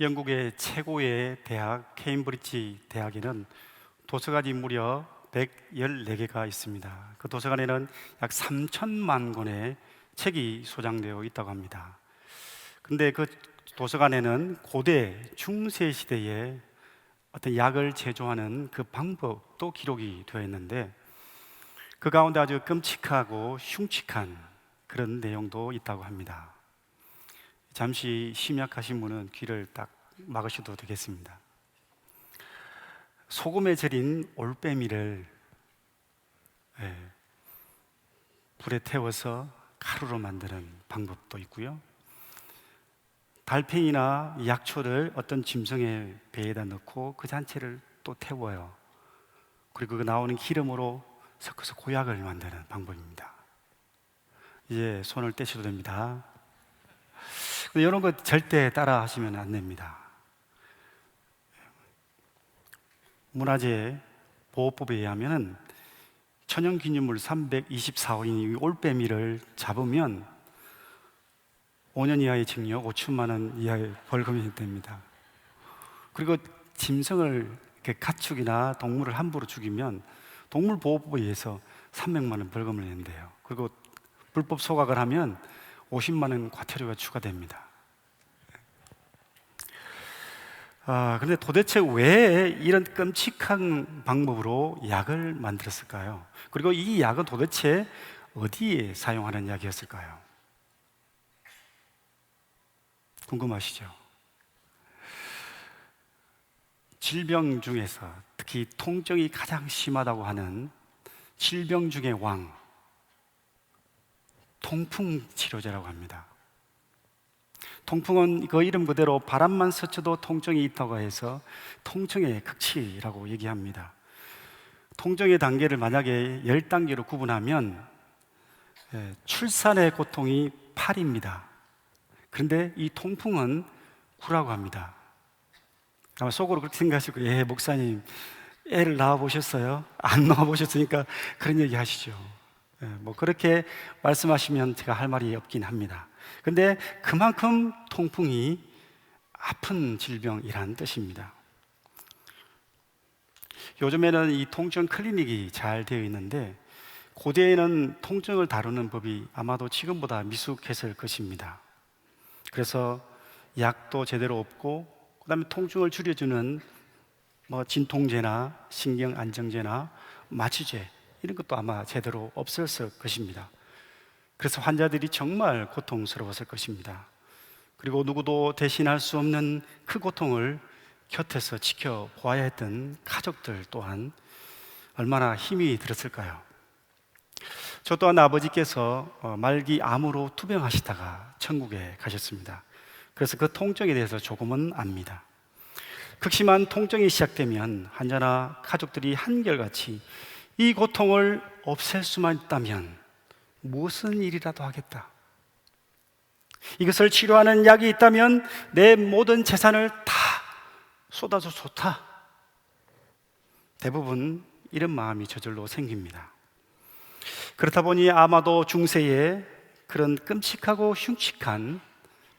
영국의 최고의 대학 케임브리지 대학에는 도서관이 무려 114개가 있습니다. 그 도서관에는 약 3천만 권의 책이 소장되어 있다고 합니다. 근데 그 도서관에는 고대 중세 시대에 어떤 약을 제조하는 그 방법도 기록이 되어 있는데 그 가운데 아주 끔찍하고 흉측한 그런 내용도 있다고 합니다. 잠시 심약하신 분은 귀를 딱 막으셔도 되겠습니다. 소금에 절인 올빼미를 예, 불에 태워서 가루로 만드는 방법도 있고요. 달팽이나 약초를 어떤 짐승의 배에다 넣고 그 잔체를 또 태워요. 그리고 그 나오는 기름으로 섞어서 고약을 만드는 방법입니다. 이제 손을 떼셔도 됩니다. 근데 이런 거 절대 따라 하시면 안 됩니다. 문화재 보호법에 의하면은 천연기념물 324호인 이 올빼미를 잡으면 5년 이하의 징역, 5천만 원 이하의 벌금이 됩니다. 그리고 짐승을 가축이나 동물을 함부로 죽이면 동물보호법에 의해서 300만 원 벌금을 낸대요. 그리고 불법 소각을 하면 50만 원 과태료가 추가됩니다. 아, 근데 도대체 왜 이런 끔찍한 방법으로 약을 만들었을까요? 그리고 이 약은 도대체 어디에 사용하는 약이었을까요? 궁금하시죠? 질병 중에서 특히 통증이 가장 심하다고 하는 질병 중의 왕, 통풍 치료제라고 합니다. 통풍은 그 이름 그대로 바람만 스쳐도 통증이 있다고 해서 통증의 극치라고 얘기합니다. 통증의 단계를 만약에 열 단계로 구분하면 예, 출산의 고통이 8입니다. 그런데 이 통풍은 9라고 합니다. 아마 속으로 그렇게 생각하시고, 예, 목사님, 애를 낳아 보셨어요? 안 낳아 보셨으니까 그런 얘기 하시죠. 예, 뭐 그렇게 말씀하시면 제가 할 말이 없긴 합니다. 근데 그만큼 통풍이 아픈 질병이라는 뜻입니다. 요즘에는 이 통증 클리닉이 잘 되어 있는데 고대에는 통증을 다루는 법이 아마도 지금보다 미숙했을 것입니다. 그래서 약도 제대로 없고 그다음에 통증을 줄여주는 뭐 진통제나 신경 안정제나 마취제 이런 것도 아마 제대로 없었을 것입니다. 그래서 환자들이 정말 고통스러웠을 것입니다. 그리고 누구도 대신할 수 없는 그 고통을 곁에서 지켜보아야 했던 가족들 또한 얼마나 힘이 들었을까요? 저 또한 아버지께서 어, 말기 암으로 투병하시다가 천국에 가셨습니다. 그래서 그 통증에 대해서 조금은 압니다. 극심한 통증이 시작되면 환자나 가족들이 한결같이 이 고통을 없앨 수만 있다면 무슨 일이라도 하겠다. 이것을 치료하는 약이 있다면 내 모든 재산을 다 쏟아져 좋다. 대부분 이런 마음이 저절로 생깁니다. 그렇다 보니 아마도 중세에 그런 끔찍하고 흉측한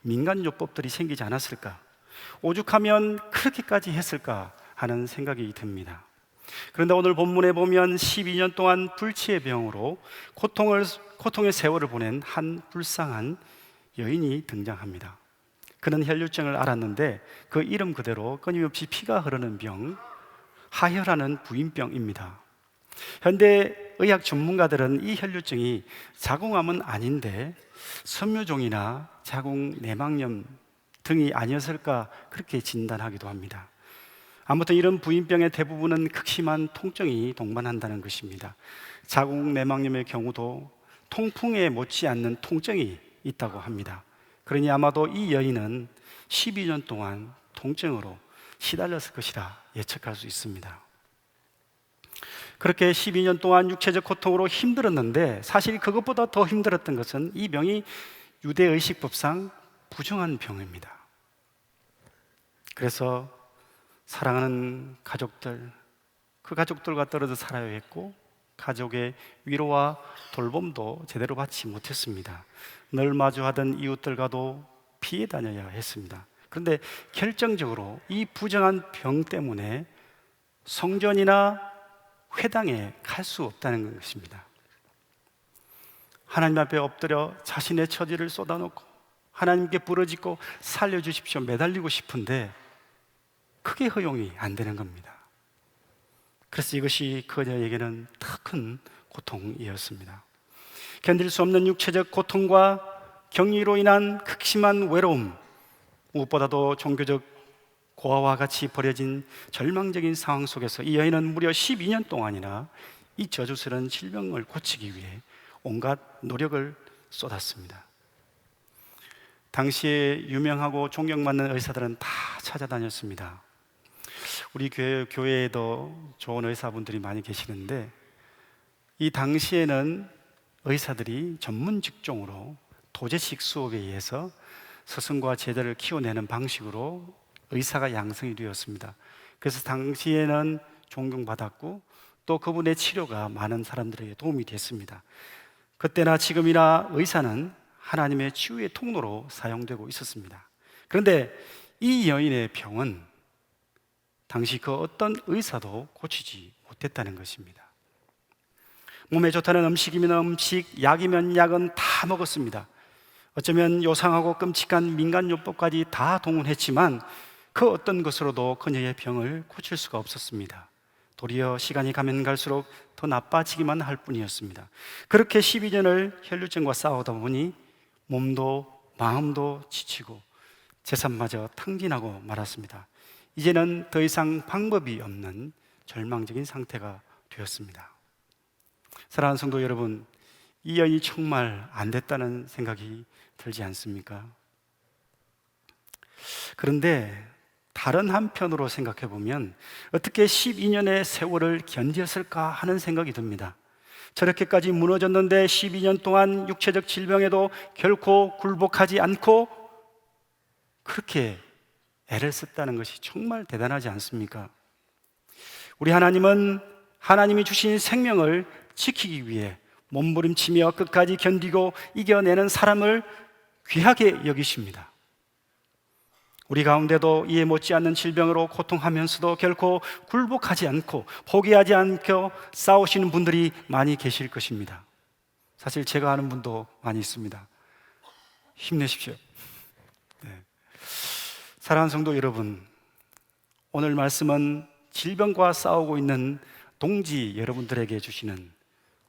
민간요법들이 생기지 않았을까? 오죽하면 그렇게까지 했을까 하는 생각이 듭니다. 그런데 오늘 본문에 보면 12년 동안 불치의 병으로 고통을, 고통의 세월을 보낸 한 불쌍한 여인이 등장합니다. 그는 혈류증을 앓았는데 그 이름 그대로 끊임없이 피가 흐르는 병, 하혈하는 부인병입니다. 현대 의학 전문가들은 이 혈류증이 자궁암은 아닌데 섬유종이나 자궁 내막염 등이 아니었을까 그렇게 진단하기도 합니다. 아무튼 이런 부인병의 대부분은 극심한 통증이 동반한다는 것입니다. 자궁 내막염의 경우도 통풍에 못지않는 통증이 있다고 합니다. 그러니 아마도 이 여인은 12년 동안 통증으로 시달렸을 것이라 예측할 수 있습니다. 그렇게 12년 동안 육체적 고통으로 힘들었는데 사실 그것보다 더 힘들었던 것은 이 병이 유대 의식법상 부정한 병입니다. 그래서 사랑하는 가족들, 그 가족들과 떨어져 살아야 했고 가족의 위로와 돌봄도 제대로 받지 못했습니다. 늘 마주하던 이웃들과도 피해 다녀야 했습니다. 그런데 결정적으로 이 부정한 병 때문에 성전이나 회당에 갈 수 없다는 것입니다. 하나님 앞에 엎드려 자신의 처지를 쏟아놓고 하나님께 부르짖고 살려주십시오 매달리고 싶은데 크게 허용이 안 되는 겁니다. 그래서 이것이 그녀에게는 더 큰 고통이었습니다. 견딜 수 없는 육체적 고통과 격리로 인한 극심한 외로움, 무엇보다도 종교적 고아와 같이 버려진 절망적인 상황 속에서 이 여인은 무려 12년 동안이나 이 저주스러운 질병을 고치기 위해 온갖 노력을 쏟았습니다. 당시에 유명하고 존경받는 의사들은 다 찾아다녔습니다. 우리 교회, 교회에도 좋은 의사분들이 많이 계시는데 이 당시에는 의사들이 전문 직종으로 도제식 수업에 의해서 스승과 제자를 키워내는 방식으로 의사가 양성이 되었습니다. 그래서 당시에는 존경받았고 또 그분의 치료가 많은 사람들에게 도움이 됐습니다. 그때나 지금이나 의사는 하나님의 치유의 통로로 사용되고 있었습니다. 그런데 이 여인의 병은 당시 그 어떤 의사도 고치지 못했다는 것입니다. 몸에 좋다는 음식이면 음식, 약이면 약은 다 먹었습니다. 어쩌면 요상하고 끔찍한 민간요법까지 다 동원했지만 그 어떤 것으로도 그녀의 병을 고칠 수가 없었습니다. 도리어 시간이 가면 갈수록 더 나빠지기만 할 뿐이었습니다. 그렇게 12년을 혈류증과 싸우다 보니 몸도 마음도 지치고 재산마저 탕진하고 말았습니다. 이제는 더 이상 방법이 없는 절망적인 상태가 되었습니다. 사랑하는 성도 여러분, 이 여인이 정말 안 됐다는 생각이 들지 않습니까? 그런데 다른 한편으로 생각해 보면 어떻게 12년의 세월을 견디었을까 하는 생각이 듭니다. 저렇게까지 무너졌는데 12년 동안 육체적 질병에도 결코 굴복하지 않고 그렇게 애를 썼다는 것이 정말 대단하지 않습니까? 우리 하나님은 하나님이 주신 생명을 지키기 위해 몸부림치며 끝까지 견디고 이겨내는 사람을 귀하게 여기십니다. 우리 가운데도 이해 못지않는 질병으로 고통하면서도 결코 굴복하지 않고 포기하지 않고 싸우시는 분들이 많이 계실 것입니다. 사실 제가 아는 분도 많이 있습니다. 힘내십시오. 네. 사랑하는 성도 여러분, 오늘 말씀은 질병과 싸우고 있는 동지 여러분들에게 주시는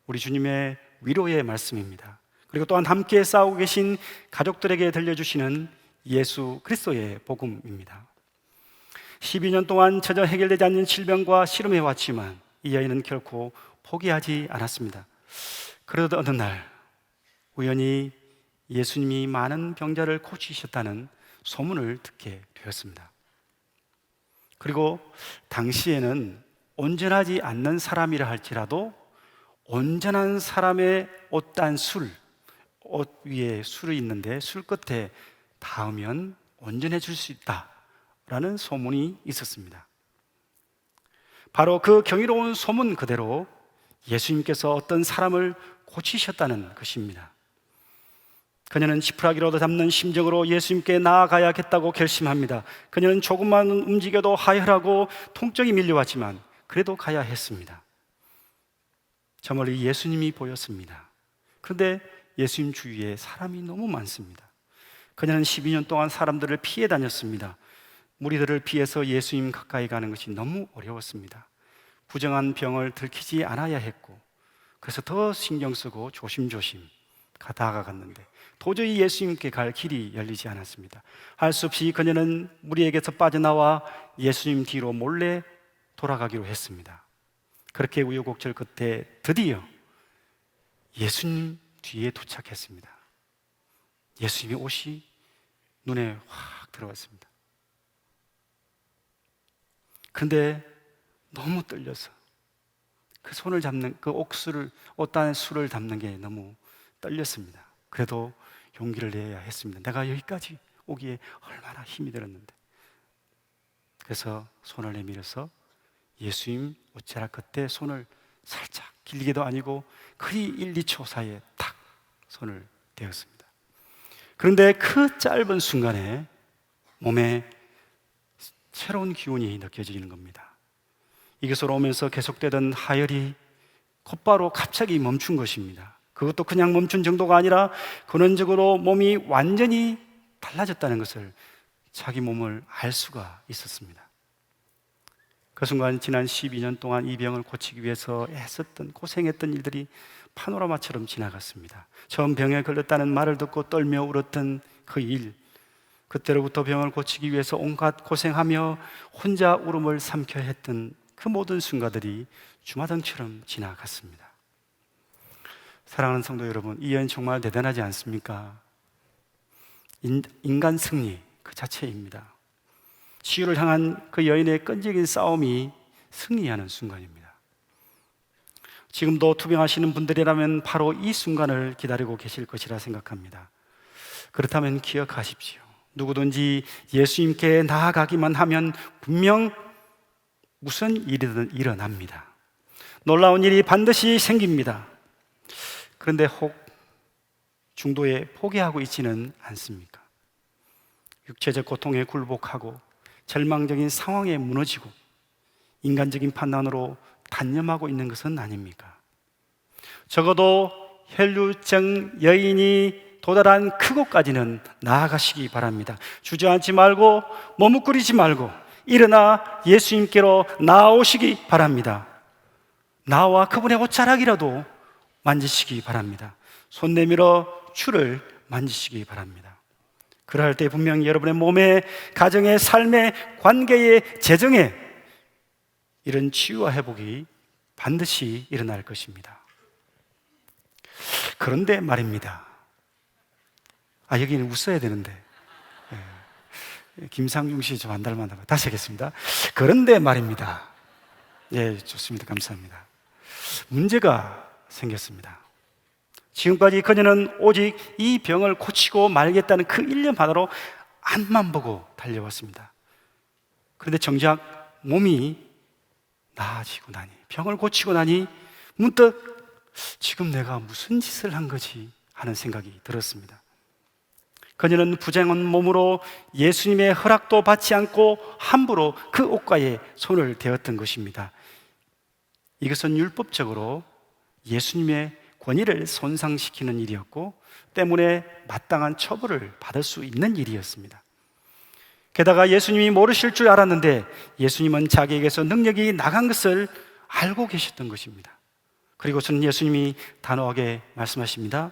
우리 주님의 위로의 말씀입니다. 그리고 또한 함께 싸우고 계신 가족들에게 들려주시는 예수 그리스도의 복음입니다. 12년 동안 전혀 해결되지 않는 질병과 씨름해 왔지만 이 여인은 결코 포기하지 않았습니다. 그러던 어느 날 우연히 예수님이 많은 병자를 고치셨다는 소문을 듣게 되었습니다. 그리고 당시에는 온전하지 않는 사람이라 할지라도 온전한 사람의 옷단 술, 옷 위에 술이 있는데 술 끝에 닿으면 온전해질 수 있다라는 소문이 있었습니다. 바로 그 경이로운 소문 그대로 예수님께서 어떤 사람을 고치셨다는 것입니다. 그녀는 지푸라기로도 잡는 심정으로 예수님께 나아가야겠다고 결심합니다. 그녀는 조금만 움직여도 하혈하고 통증이 밀려왔지만 그래도 가야 했습니다. 저 멀리 예수님이 보였습니다. 그런데 예수님 주위에 사람이 너무 많습니다. 그녀는 12년 동안 사람들을 피해 다녔습니다. 무리들을 피해서 예수님 가까이 가는 것이 너무 어려웠습니다. 부정한 병을 들키지 않아야 했고, 그래서 더 신경 쓰고 조심조심 다가갔는데, 도저히 예수님께 갈 길이 열리지 않았습니다. 할 수 없이 그녀는 무리에게서 빠져나와 예수님 뒤로 몰래 돌아가기로 했습니다. 그렇게 우여곡절 끝에 드디어 예수님 뒤에 도착했습니다. 예수님의 옷이 눈에 확 들어왔습니다. 근데 너무 떨려서 그 손을 잡는 그 옥수를 옷단의 술을 담는 게 너무 떨렸습니다. 그래도 용기를 내야 했습니다. 내가 여기까지 오기에 얼마나 힘이 들었는데. 그래서 손을 내밀어서 예수님 옷자락 끝에 손을 살짝 길게도 아니고 거의 1, 2초 사이에 탁 손을 대었습니다. 그런데 그 짧은 순간에 몸에 새로운 기운이 느껴지는 겁니다. 이것으로 오면서 계속되던 하혈이 곧바로 갑자기 멈춘 것입니다. 그것도 그냥 멈춘 정도가 아니라 근원적으로 몸이 완전히 달라졌다는 것을 자기 몸을 알 수가 있었습니다. 그 순간 지난 12년 동안 이 병을 고치기 위해서 애썼던 고생했던 일들이 파노라마처럼 지나갔습니다. 처음 병에 걸렸다는 말을 듣고 떨며 울었던 그 일, 그때로부터 병을 고치기 위해서 온갖 고생하며 혼자 울음을 삼켜야 했던 그 모든 순간들이 주마등처럼 지나갔습니다. 사랑하는 성도 여러분, 이 여인 정말 대단하지 않습니까? 인, 인간 승리 그 자체입니다. 치유를 향한 그 여인의 끈질긴 싸움이 승리하는 순간입니다. 지금도 투병하시는 분들이라면 바로 이 순간을 기다리고 계실 것이라 생각합니다. 그렇다면 기억하십시오. 누구든지 예수님께 나아가기만 하면 분명 무슨 일이든 일어납니다. 놀라운 일이 반드시 생깁니다. 그런데 혹 중도에 포기하고 있지는 않습니까? 육체적 고통에 굴복하고 절망적인 상황에 무너지고 인간적인 판단으로 단념하고 있는 것은 아닙니까? 적어도 혈류증 여인이 도달한 그곳까지는 나아가시기 바랍니다. 주저앉지 말고 머뭇거리지 말고 일어나 예수님께로 나오시기 바랍니다. 나와 그분의 옷자락이라도 만지시기 바랍니다. 손 내밀어 주를 만지시기 바랍니다. 그럴 때 분명히 여러분의 몸에, 가정의 삶의 관계의 재정에 이런 치유와 회복이 반드시 일어날 것입니다. 그런데 말입니다. 아, 여기는 웃어야 되는데. 예. 김상중 씨 좀 안 닮았나 봐요. 다시 하겠습니다. 그런데 말입니다. 예, 좋습니다. 감사합니다. 문제가 생겼습니다. 지금까지 그녀는 오직 이 병을 고치고 말겠다는 그 일념 하나로 앞만 보고 달려왔습니다. 그런데 정작 몸이 나아지고 나니, 병을 고치고 나니 문득 지금 내가 무슨 짓을 한 거지 하는 생각이 들었습니다. 그녀는 부정한 몸으로 예수님의 허락도 받지 않고 함부로 그 옷가에 손을 대었던 것입니다. 이것은 율법적으로 예수님의 권위를 손상시키는 일이었고 때문에 마땅한 처벌을 받을 수 있는 일이었습니다. 게다가 예수님이 모르실 줄 알았는데 예수님은 자기에게서 능력이 나간 것을 알고 계셨던 것입니다. 그리고서는 예수님이 단호하게 말씀하십니다.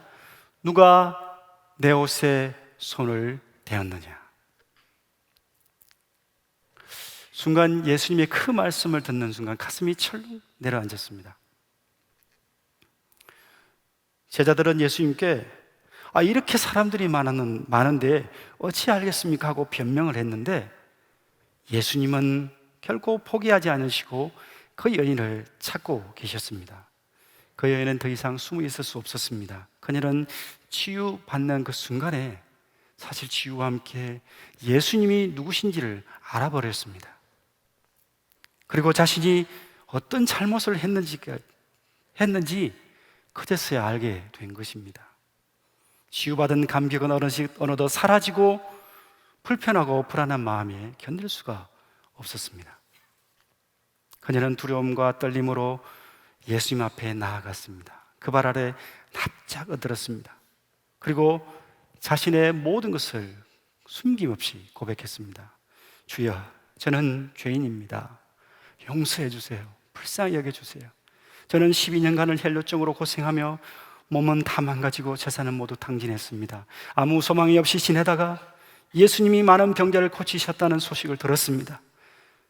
누가 내 옷에 손을 대었느냐? 순간 예수님의 그 말씀을 듣는 순간 가슴이 철렁 내려앉았습니다. 제자들은 예수님께 아, 이렇게 사람들이 많은, 많은데 어찌 알겠습니까? 하고 변명을 했는데 예수님은 결코 포기하지 않으시고 그 여인을 찾고 계셨습니다. 그 여인은 더 이상 숨어 있을 수 없었습니다. 그녀는 치유받는 그 순간에 사실 치유와 함께 예수님이 누구신지를 알아버렸습니다. 그리고 자신이 어떤 잘못을 했는지, 했는지 그제서야 알게 된 것입니다. 치유받은 감격은 어느덧 사라지고 불편하고 불안한 마음에 견딜 수가 없었습니다. 그녀는 두려움과 떨림으로 예수님 앞에 나아갔습니다. 그 발 아래 납작 엎드렸습니다. 그리고 자신의 모든 것을 숨김없이 고백했습니다. 주여, 저는 죄인입니다. 용서해 주세요. 불쌍히 여겨 주세요. 저는 12년간을 헬로증으로 고생하며 몸은 다 망가지고 재산은 모두 탕진했습니다. 아무 소망이 없이 지내다가 예수님이 많은 병자를 고치셨다는 소식을 들었습니다.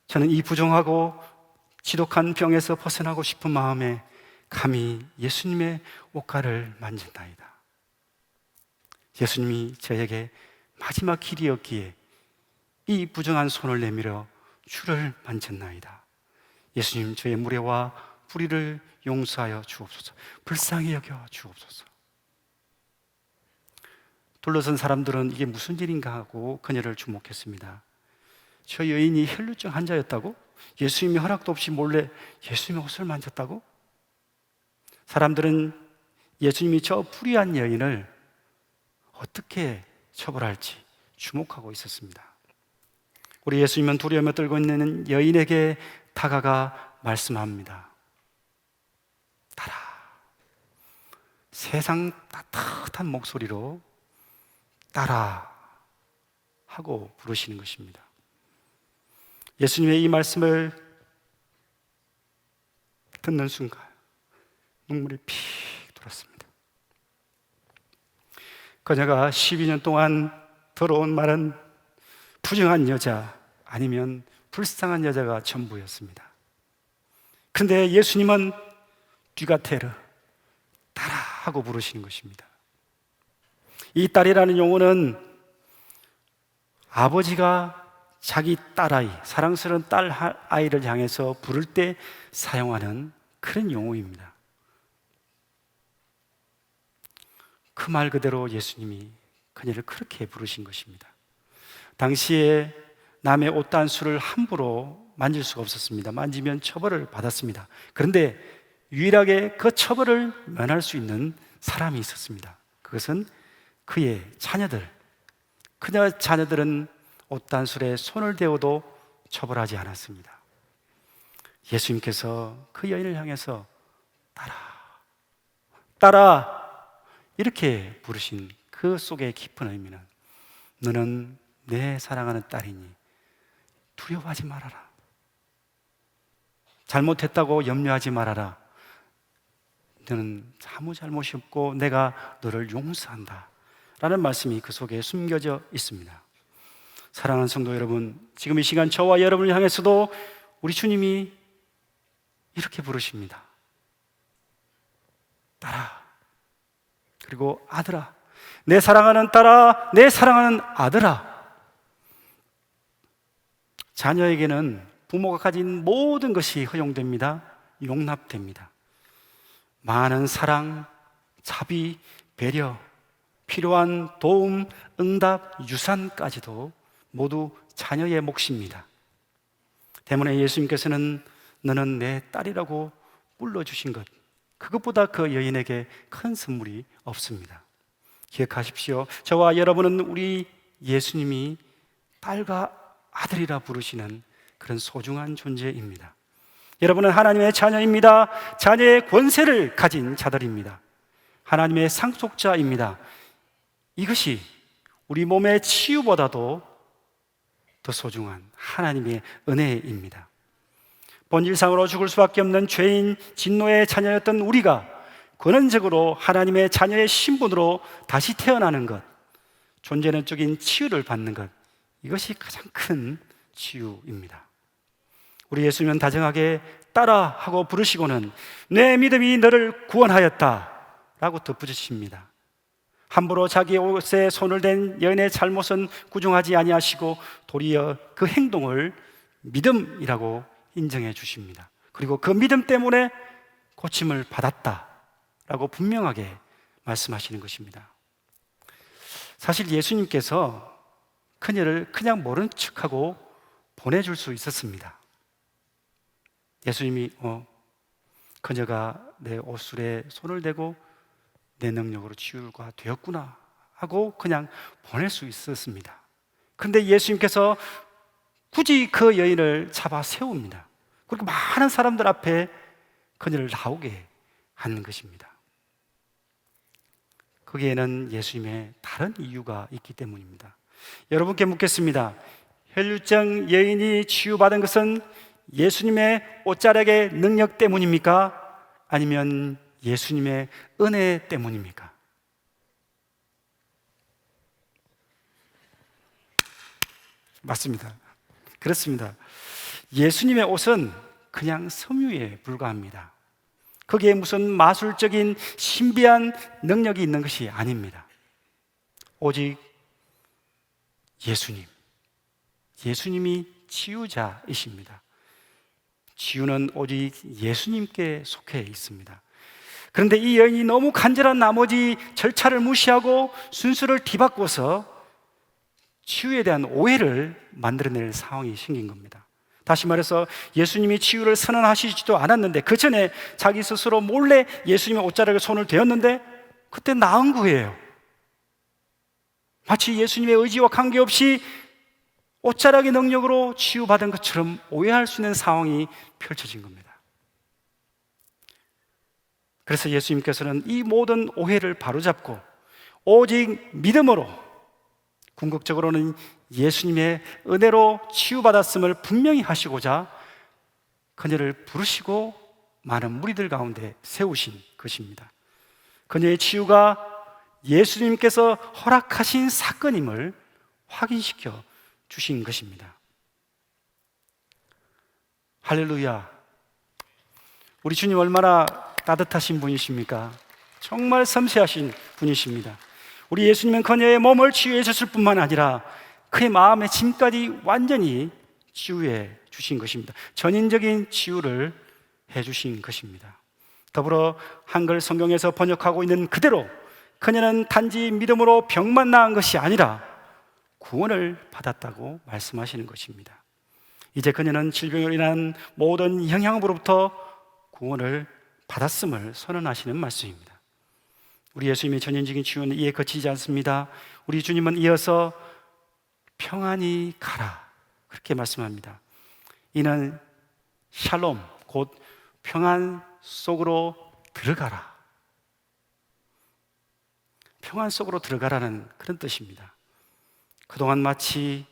저는 이 부정하고 지독한 병에서 벗어나고 싶은 마음에 감히 예수님의 옷가를 만진다이다. 예수님이 저에게 마지막 길이었기에 이 부정한 손을 내밀어 주를 만졌나이다. 예수님 저의 무례와 불의를 용서하여 주옵소서. 불쌍히 여겨 주옵소서. 둘러선 사람들은 이게 무슨 일인가 하고 그녀를 주목했습니다. 저 여인이 혈류증 환자였다고? 예수님이 허락도 없이 몰래 예수님의 옷을 만졌다고? 사람들은 예수님이 저 불의한 여인을 어떻게 처벌할지 주목하고 있었습니다. 우리 예수님은 두려움에 떨고 있는 여인에게 다가가 말씀합니다. 따라. 세상 따뜻한 목소리로 따라 하고 부르시는 것입니다. 예수님의 이 말씀을 듣는 순간 눈물이 픽 돌았습니다. 그녀가 12년 동안 들어온 말은 부정한 여자 아니면 불쌍한 여자가 전부였습니다. 근데 예수님은 듀가테르 따라 하고 부르시는 것입니다. 이 딸이라는 용어는 아버지가 자기 딸아이, 사랑스러운 딸 아이를 향해서 부를 때 사용하는 그런 용어입니다. 그 말 그대로 예수님이 그녀를 그렇게 부르신 것입니다. 당시에 남의 옷단수를 함부로 만질 수가 없었습니다. 만지면 처벌을 받았습니다. 그런데 유일하게 그 처벌을 면할 수 있는 사람이 있었습니다. 그것은 그의 자녀들. 그녀 자녀들은 옷단술에 손을 대어도 처벌하지 않았습니다. 예수님께서 그 여인을 향해서 따라, 따라 이렇게 부르신 그 속에 깊은 의미는 너는 내 사랑하는 딸이니 두려워하지 말아라. 잘못했다고 염려하지 말아라. 너는 아무 잘못이 없고 내가 너를 용서한다. 라는 말씀이 그 속에 숨겨져 있습니다. 사랑하는 성도 여러분, 지금 이 시간 저와 여러분을 향해서도 우리 주님이 이렇게 부르십니다. 딸아, 그리고 아들아, 내 사랑하는 딸아, 내 사랑하는 아들아. 자녀에게는 부모가 가진 모든 것이 허용됩니다. 용납됩니다. 많은 사랑, 자비, 배려, 필요한 도움, 응답, 유산까지도 모두 자녀의 몫입니다. 때문에 예수님께서는 너는 내 딸이라고 불러주신 것, 그것보다 그 여인에게 큰 선물이 없습니다. 기억하십시오. 저와 여러분은 우리 예수님이 딸과 아들이라 부르시는 그런 소중한 존재입니다. 여러분은 하나님의 자녀입니다. 자녀의 권세를 가진 자들입니다. 하나님의 상속자입니다. 이것이 우리 몸의 치유보다도 더 소중한 하나님의 은혜입니다. 본질상으로 죽을 수밖에 없는 죄인 진노의 자녀였던 우리가 근원적으로 하나님의 자녀의 신분으로 다시 태어나는 것, 존재론적인 치유를 받는 것, 이것이 가장 큰 치유입니다. 우리 예수님은 다정하게 따라 하고 부르시고는 내 믿음이 너를 구원하였다 라고 덧붙이십니다. 함부로 자기 옷에 손을 댄 여인의 잘못은 구중하지 아니하시고 도리어 그 행동을 믿음이라고 인정해 주십니다. 그리고 그 믿음 때문에 고침을 받았다 라고 분명하게 말씀하시는 것입니다. 사실 예수님께서 그녀를 그냥 모른 척하고 보내줄 수 있었습니다. 예수님이 어, 그녀가 내 옷술에 손을 대고 내 능력으로 치유가 되었구나 하고 그냥 보낼 수 있었습니다. 그런데 예수님께서 굳이 그 여인을 잡아 세웁니다. 그리고 많은 사람들 앞에 그녀를 나오게 하는 것입니다. 거기에는 예수님의 다른 이유가 있기 때문입니다. 여러분께 묻겠습니다. 혈류증 여인이 치유받은 것은 예수님의 옷자락의 능력 때문입니까? 아니면 예수님의 은혜 때문입니까? 맞습니다. 그렇습니다. 예수님의 옷은 그냥 섬유에 불과합니다. 거기에 무슨 마술적인 신비한 능력이 있는 것이 아닙니다. 오직 예수님. 예수님이 치유자이십니다. 치유는 오직 예수님께 속해 있습니다. 그런데 이 여인이 너무 간절한 나머지 절차를 무시하고 순수를 뒤바꿔서 치유에 대한 오해를 만들어낼 상황이 생긴 겁니다. 다시 말해서 예수님이 치유를 선언하시지도 않았는데 그 전에 자기 스스로 몰래 예수님의 옷자락에 손을 대었는데 그때 나은 거예요. 마치 예수님의 의지와 관계없이 옷자락의 능력으로 치유받은 것처럼 오해할 수 있는 상황이 펼쳐진 겁니다. 그래서 예수님께서는 이 모든 오해를 바로잡고 오직 믿음으로 궁극적으로는 예수님의 은혜로 치유받았음을 분명히 하시고자 그녀를 부르시고 많은 무리들 가운데 세우신 것입니다. 그녀의 치유가 예수님께서 허락하신 사건임을 확인시켜 주신 것입니다. 할렐루야. 우리 주님 얼마나 따뜻하신 분이십니까? 정말 섬세하신 분이십니다. 우리 예수님은 그녀의 몸을 치유해 줬을 뿐만 아니라 그의 마음의 짐까지 완전히 치유해 주신 것입니다. 전인적인 치유를 해 주신 것입니다. 더불어 한글 성경에서 번역하고 있는 그대로 그녀는 단지 믿음으로 병만 나은 것이 아니라 구원을 받았다고 말씀하시는 것입니다. 이제 그녀는 질병으로 인한 모든 영향으로부터 구원을 받았음을 선언하시는 말씀입니다. 우리 예수님의 전인적인 치유는 이에 그치지 않습니다. 우리 주님은 이어서 평안히 가라. 그렇게 말씀합니다. 이는 샬롬, 곧 평안 속으로 들어가라. 평안 속으로 들어가라는 그런 뜻입니다. 그동안 마치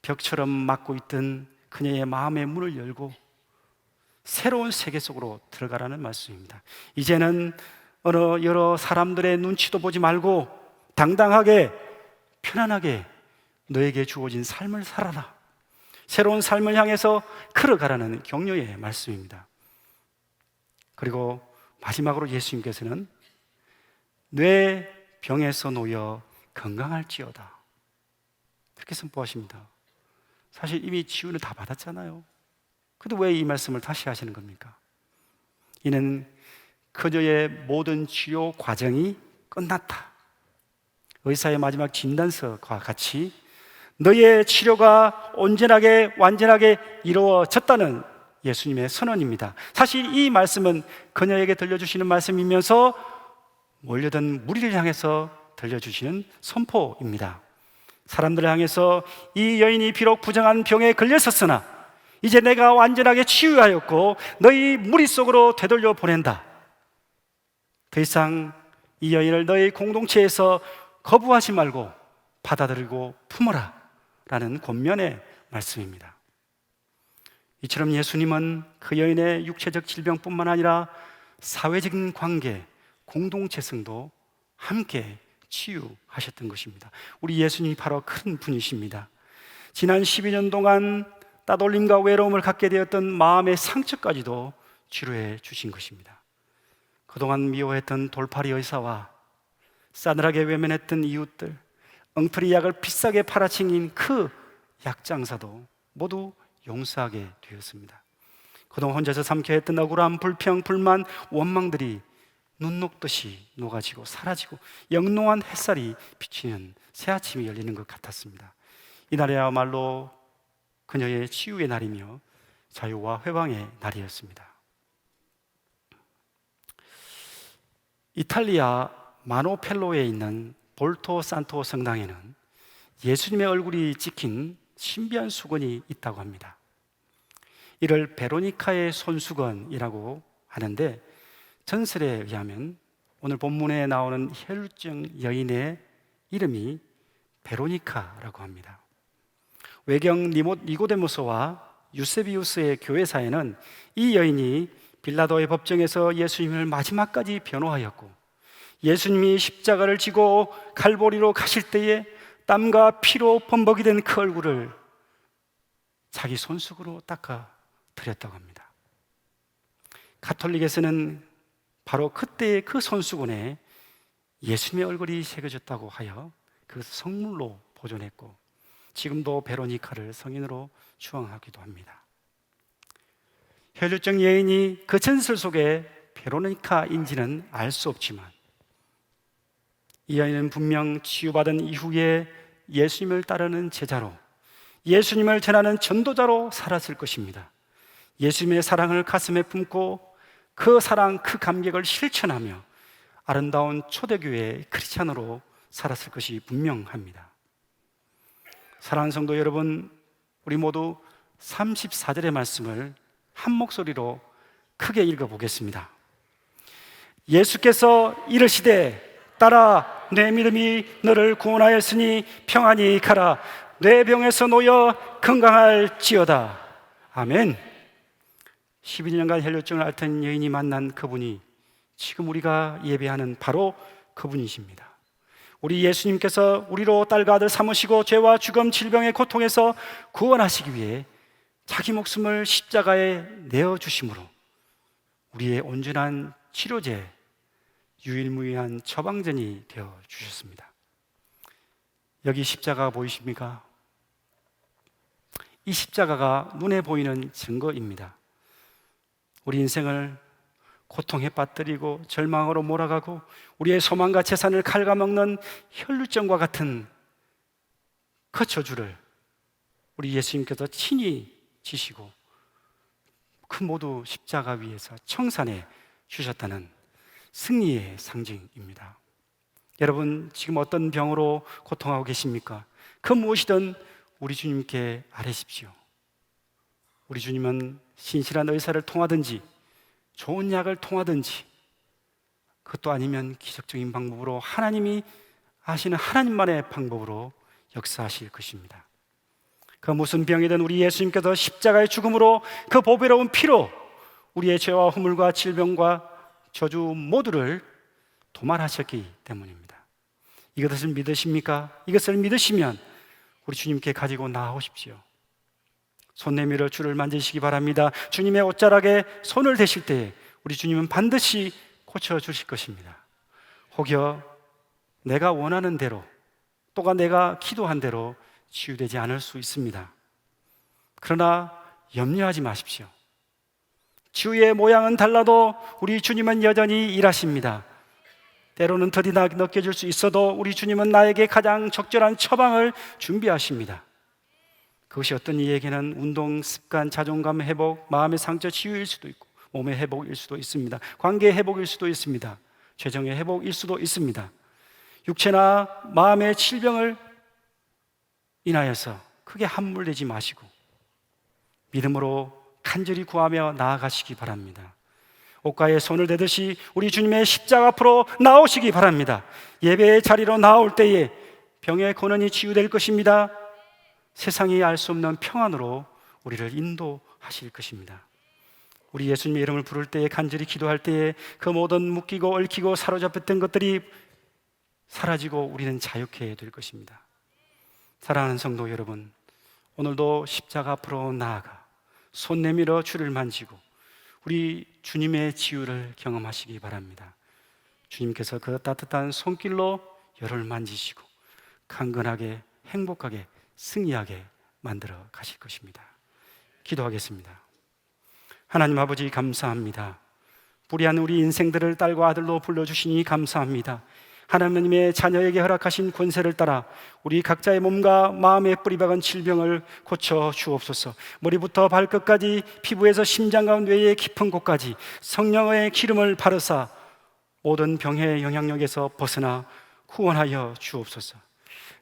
벽처럼 막고 있던 그녀의 마음의 문을 열고 새로운 세계 속으로 들어가라는 말씀입니다. 이제는 어느 여러 사람들의 눈치도 보지 말고 당당하게 편안하게 너에게 주어진 삶을 살아라. 새로운 삶을 향해서 걸어가라는 격려의 말씀입니다. 그리고 마지막으로 예수님께서는 뇌 병에서 놓여 건강할지어다. 그렇게 선포하십니다. 사실 이미 치유는 다 받았잖아요. 근데 왜 이 말씀을 다시 하시는 겁니까? 이는 그녀의 모든 치료 과정이 끝났다. 의사의 마지막 진단서와 같이 너의 치료가 온전하게 완전하게 이루어졌다는 예수님의 선언입니다. 사실 이 말씀은 그녀에게 들려주시는 말씀이면서 몰려든 무리를 향해서 들려주시는 선포입니다. 사람들을 향해서 이 여인이 비록 부정한 병에 걸렸었으나 이제 내가 완전하게 치유하였고 너희 무리 속으로 되돌려 보낸다. 더 이상 이 여인을 너희 공동체에서 거부하지 말고 받아들이고 품어라. 라는 권면의 말씀입니다. 이처럼 예수님은 그 여인의 육체적 질병뿐만 아니라 사회적인 관계, 공동체성도 함께 치유하셨던 것입니다. 우리 예수님이 바로 큰 분이십니다. 지난 12년 동안 따돌림과 외로움을 갖게 되었던 마음의 상처까지도 치료해 주신 것입니다. 그동안 미워했던 돌팔이 의사와 싸늘하게 외면했던 이웃들, 엉터리 약을 비싸게 팔아칭인 그 약장사도 모두 용서하게 되었습니다. 그동안 혼자서 삼켜했던 억울함, 불평, 불만, 원망들이 눈 녹듯이 녹아지고 사라지고 영롱한 햇살이 비치는 새 아침이 열리는 것 같았습니다. 이날이야말로 그녀의 치유의 날이며 자유와 회방의 날이었습니다. 이탈리아 마노펠로에 있는 볼토 산토 성당에는 예수님의 얼굴이 찍힌 신비한 수건이 있다고 합니다. 이를 베로니카의 손수건이라고 하는데 전설에 의하면 오늘 본문에 나오는 혈증 여인의 이름이 베로니카라고 합니다. 외경 니고데모스와 유세비우스의 교회사에는 이 여인이 빌라도의 법정에서 예수님을 마지막까지 변호하였고 예수님이 십자가를 지고 갈보리로 가실 때에 땀과 피로 범벅이 된 그 얼굴을 자기 손수으로 닦아 드렸다고 합니다. 가톨릭에서는 바로 그때의 그 손수건에 예수님의 얼굴이 새겨졌다고 하여 그 성물로 보존했고 지금도 베로니카를 성인으로 추앙하기도 합니다. 혈류증 여인이 그 전설 속에 베로니카인지는 알 수 없지만 이 아이는 분명 치유받은 이후에 예수님을 따르는 제자로 예수님을 전하는 전도자로 살았을 것입니다. 예수님의 사랑을 가슴에 품고 그 사랑, 그 감격을 실천하며 아름다운 초대교회 크리스찬으로 살았을 것이 분명합니다. 사랑하는 성도 여러분, 우리 모두 34절의 말씀을 한 목소리로 크게 읽어 보겠습니다. 예수께서 이르시되 따라 내 믿음이 너를 구원하였으니 평안히 가라 내 병에서 놓여 건강할지어다 아멘 11년간 혈류증을 앓던 여인이 만난 그분이 지금 우리가 예배하는 바로 그분이십니다 우리 예수님께서 우리로 딸과 아들 삼으시고 죄와 죽음 질병의 고통에서 구원하시기 위해 자기 목숨을 십자가에 내어 주심으로 우리의 온전한 치료제 유일무이한 처방전이 되어 주셨습니다. 여기 십자가 보이십니까? 이 십자가가 눈에 보이는 증거입니다. 우리 인생을 고통에 빠뜨리고 절망으로 몰아가고 우리의 소망과 재산을 갉아먹는 혈루증과 같은 그 저주를 우리 예수님께서 친히 지시고 그 모두 십자가 위에서 청산해 주셨다는 승리의 상징입니다. 여러분, 지금 어떤 병으로 고통하고 계십니까? 그 무엇이든 우리 주님께 아뢰십시오. 우리 주님은 신실한 의사를 통하든지 좋은 약을 통하든지 그것도 아니면 기적적인 방법으로 하나님이 아시는 하나님만의 방법으로 역사하실 것입니다. 그 무슨 병이든 우리 예수님께서 십자가의 죽음으로 그 보배로운 피로 우리의 죄와 허물과 질병과 저주 모두를 도말하셨기 때문입니다. 이것을 믿으십니까? 이것을 믿으시면 우리 주님께 가지고 나오십시오. 손 내밀어 주를 만지시기 바랍니다. 주님의 옷자락에 손을 대실 때 우리 주님은 반드시 고쳐 주실 것입니다. 혹여 내가 원하는 대로 또가 내가 기도한 대로 치유되지 않을 수 있습니다. 그러나 염려하지 마십시오. 치유의 모양은 달라도 우리 주님은 여전히 일하십니다. 때로는 더디나 느껴질 수 있어도 우리 주님은 나에게 가장 적절한 처방을 준비하십니다. 그것이 어떤 이에게는 운동, 습관, 자존감 회복, 마음의 상처 치유일 수도 있고, 몸의 회복일 수도 있습니다. 관계 회복일 수도 있습니다. 재정의 회복일 수도 있습니다. 육체나 마음의 질병을 인하여서 크게 함몰되지 마시고 믿음으로 간절히 구하며 나아가시기 바랍니다. 옷가에 손을 대듯이 우리 주님의 십자가 앞으로 나오시기 바랍니다. 예배의 자리로 나올 때에 병의 고난이 치유될 것입니다. 세상이 알 수 없는 평안으로 우리를 인도하실 것입니다. 우리 예수님의 이름을 부를 때에 간절히 기도할 때에 그 모든 묶이고 얽히고 사로잡혔던 것들이 사라지고 우리는 자유케 될 것입니다. 사랑하는 성도 여러분, 오늘도 십자가 앞으로 나아가 손 내밀어 주를 만지고 우리 주님의 지유를 경험하시기 바랍니다. 주님께서 그 따뜻한 손길로 열을 만지시고 강건하게 행복하게 승리하게 만들어 가실 것입니다. 기도하겠습니다. 하나님 아버지 감사합니다. 불의한 우리 인생들을 딸과 아들로 불러주시니 감사합니다. 하나님의 자녀에게 허락하신 권세를 따라 우리 각자의 몸과 마음에 뿌리박은 질병을 고쳐 주옵소서. 머리부터 발끝까지 피부에서 심장과 뇌의 깊은 곳까지 성령의 기름을 바르사 모든 병의 영향력에서 벗어나 구원하여 주옵소서.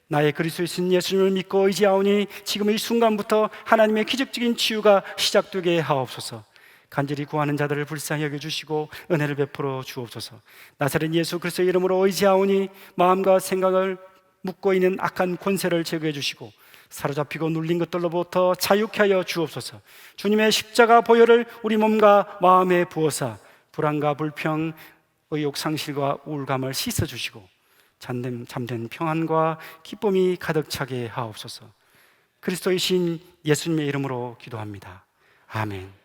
나의 그리스도이신 예수님을 믿고 의지하오니 지금 이 순간부터 하나님의 기적적인 치유가 시작되게 하옵소서. 간절히 구하는 자들을 불쌍히 여겨 주시고 은혜를 베풀어 주옵소서. 나사렛 예수 그리스도의 이름으로 의지하오니 마음과 생각을 묶고 있는 악한 권세를 제거해 주시고 사로잡히고 눌린 것들로부터 자유케 하여 주옵소서. 주님의 십자가 보혈을 우리 몸과 마음에 부어사 불안과 불평, 의욕 상실과 우울감을 씻어 주시고 잠든, 잠든 평안과 기쁨이 가득 차게 하옵소서. 그리스도의 신 예수님의 이름으로 기도합니다. 아멘.